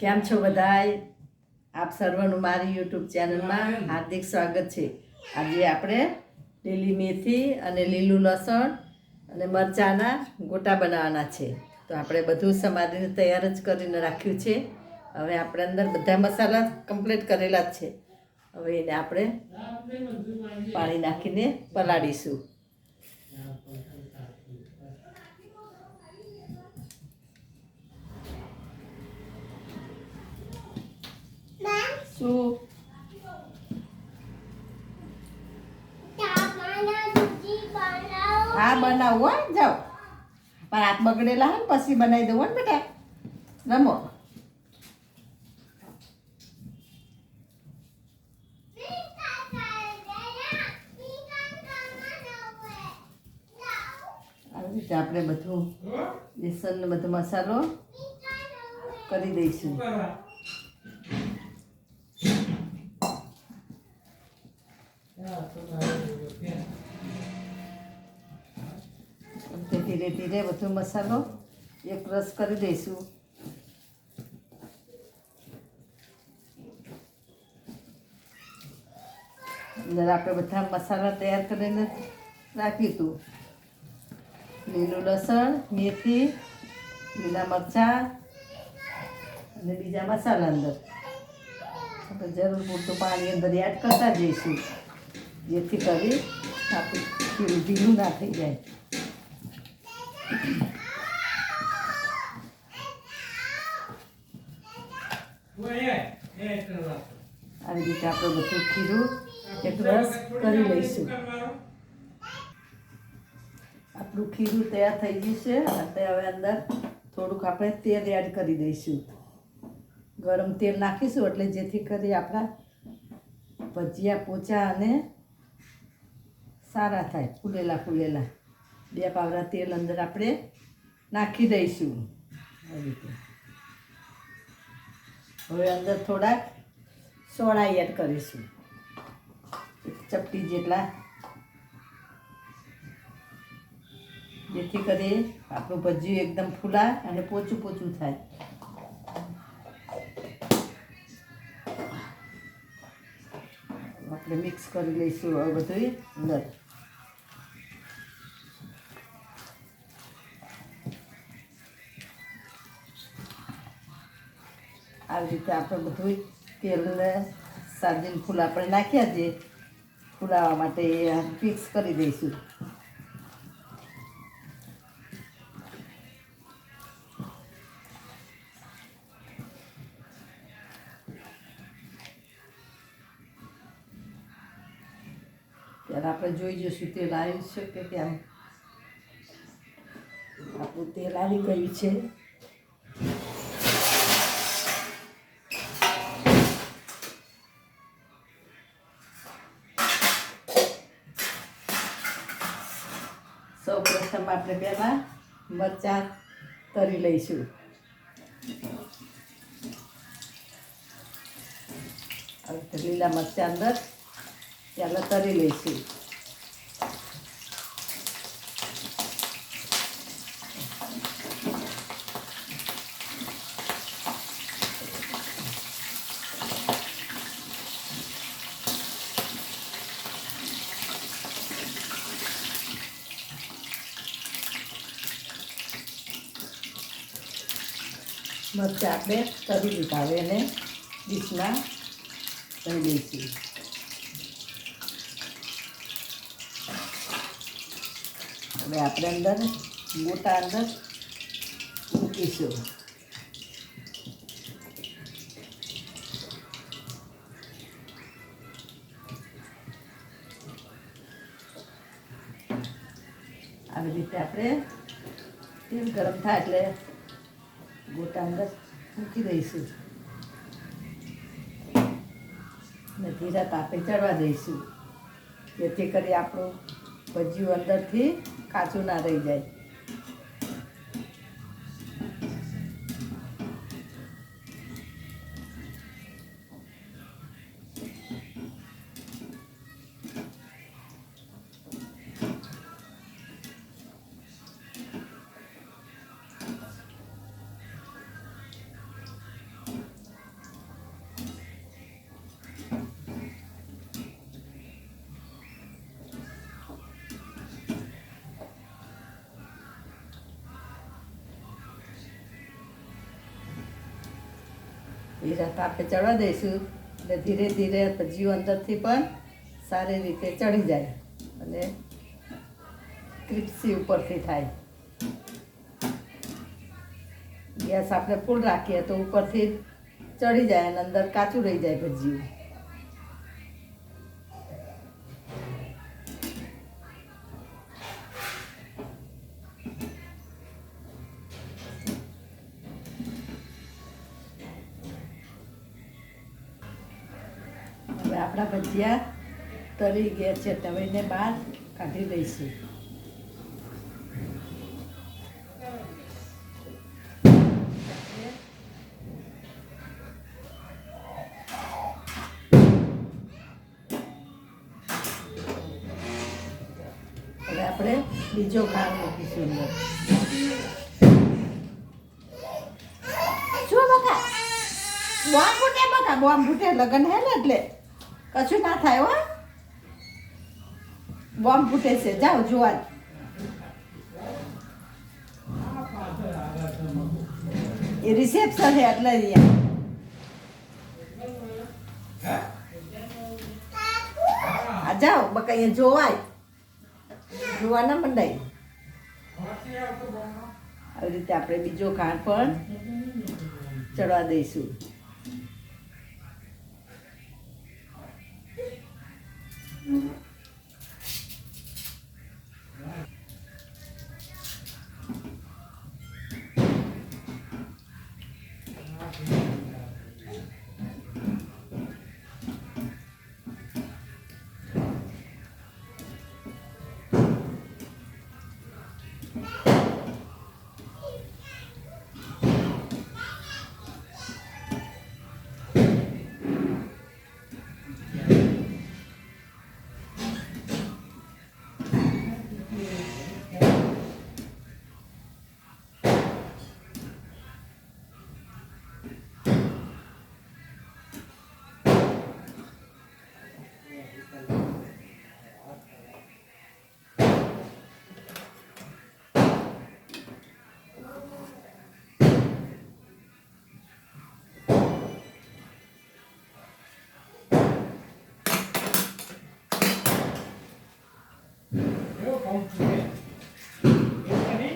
કેમ છો બધાય? આપ સર્વનું મારી યુટ્યુબ ચેનલમાં હાર્દિક સ્વાગત છે. આજે આપણે લીલી મેથી અને લીલું લસણ અને મરચાંના ગોટા બનાવવાના છે. તો આપણે બધું સમારીને તૈયાર જ કરીને રાખ્યું છે. હવે આપણે અંદર બધા મસાલા કમ્પ્લીટ કરેલા જ છે. હવે એને આપણે પાણી નાખીને પલાળીશું. શું હા બનાવો હો જાઓ. પણ હાથ બગડેલા હોય ને પછી બનાવી દઉં હો ને બેટા. રમો. આવી રીતે આપણે બધું બેસન ને બધો મસાલો કરી દઈશું. ધીરે ધીરે બધો મસાલો, એક રસ કરી દઈશું. અંદર આપણે બધા મસાલા તૈયાર કરીને રાખીશું લીલું લસણ, મેથી, લીલા મરચાં અને બીજા મસાલા અંદર. આપણે જરૂર પૂરતું પાણી અંદર એડ કરતા જઈશું. જેથી કરી આપણું ઢીલું ના થઈ જાય. આવી રીતે આપણે બધું ખીરું એક રસ કરી લઈશું. આપણું ખીરું તૈયાર થઈ ગયું છે. અને હવે અંદર થોડુંક આપણે તેલ એડ કરી દઈશું. ગરમ તેલ નાખીશું એટલે જેથી કરી આપણા ભજીયા પોચા અને સારા થાય, ફૂલેલા ફૂલેલા. બે પાવડા તેલ અંદર આપણે નાખી દઈશું. આવી રીતે. હવે અંદર થોડાક સોડા એડ કરીશું. ચપટી જેટલા. જેથી કરી આપણું ભજીયું એકદમ ફૂલા અને પોચું પોચું થાય. આપણે મિક્સ કરી લઈશું હવે બધું અંદર. આવી રીતે આપણે બધું તેલને સાજીને ફૂલ આપણે નાખ્યા છે. ફૂલાવા માટે ફિક્સ કરી દઈશું. ત્યારે આપણે જોઈ જઈશું તેલ આવ્યું છે કે કેમ આપણું તેલ આવી ગયું છે. સૌ પ્રથમ આપણે પહેલાં મરચાં તરી લઈશું. લીલા મરચાં અંદર પહેલાં તરી લઈશું. મરચાં આપણે તરી લીધા હવે એને ડીશમાં કરી દઈશું. હવે આપણે અંદર મોટા અંદર મૂકીશું. આવી રીતે આપણે તેલ ગરમ થાય એટલે ગોટા અંદર મૂકી દઈશું. અને ધીરા તાપે ચડવા દઈશું. જેથી કરી આપણું ભજીયું અંદરથી કાચું ના રહી જાય. એ તાપે ચડવા દઈશું. એટલે ધીરે ધીરે ભજીયું અંદરથી પણ સારી રીતે ચડી જાય અને ક્રિપ્સી ઉપરથી થાય. ગેસ આપણે ફૂલ રાખીએ તો ઉપરથી ચડી જાય અને અંદર કાચું રહી જાય ભજીયું આપણા ભજીયા તરી ગયા છે. તવીને બહાર કાઢી દઈશું. હવે આપણે બીજો ભાગ મૂકીશું શું બકા. બોમ્બ ફૂટે બકા. બોમ્બ ફૂટે. લગ્ન હે ને એટલે. કશું ના થાય હો. બોમ્બ ફૂટે છે. જાઓ જોવા એ રિસેપ્શન છે એટલે અહીંયા. જાઓ, બકા, અહીંયા જોવાય. જોવા ના મંડાય આવી રીતે આપણે બીજો ઘાણ પણ ચડવા દઈશું. Mm-hmm. কমপ্লিট এখানে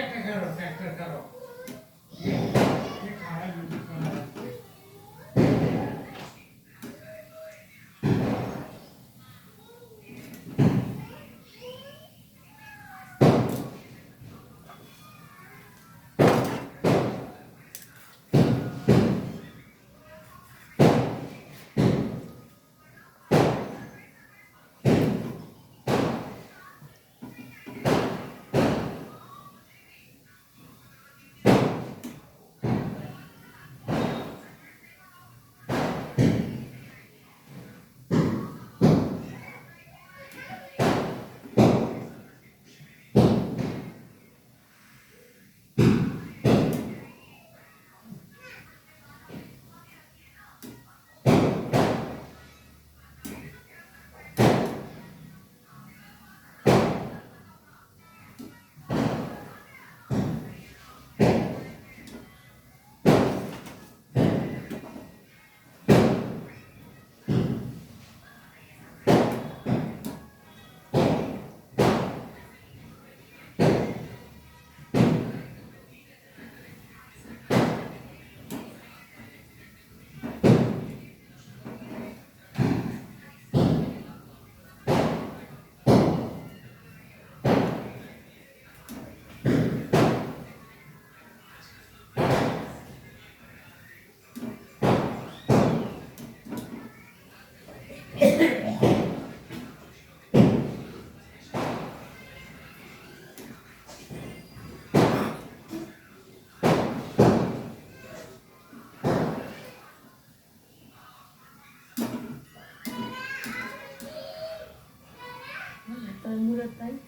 একটা কারণ একটা কারও। મુહૂર્ત થાય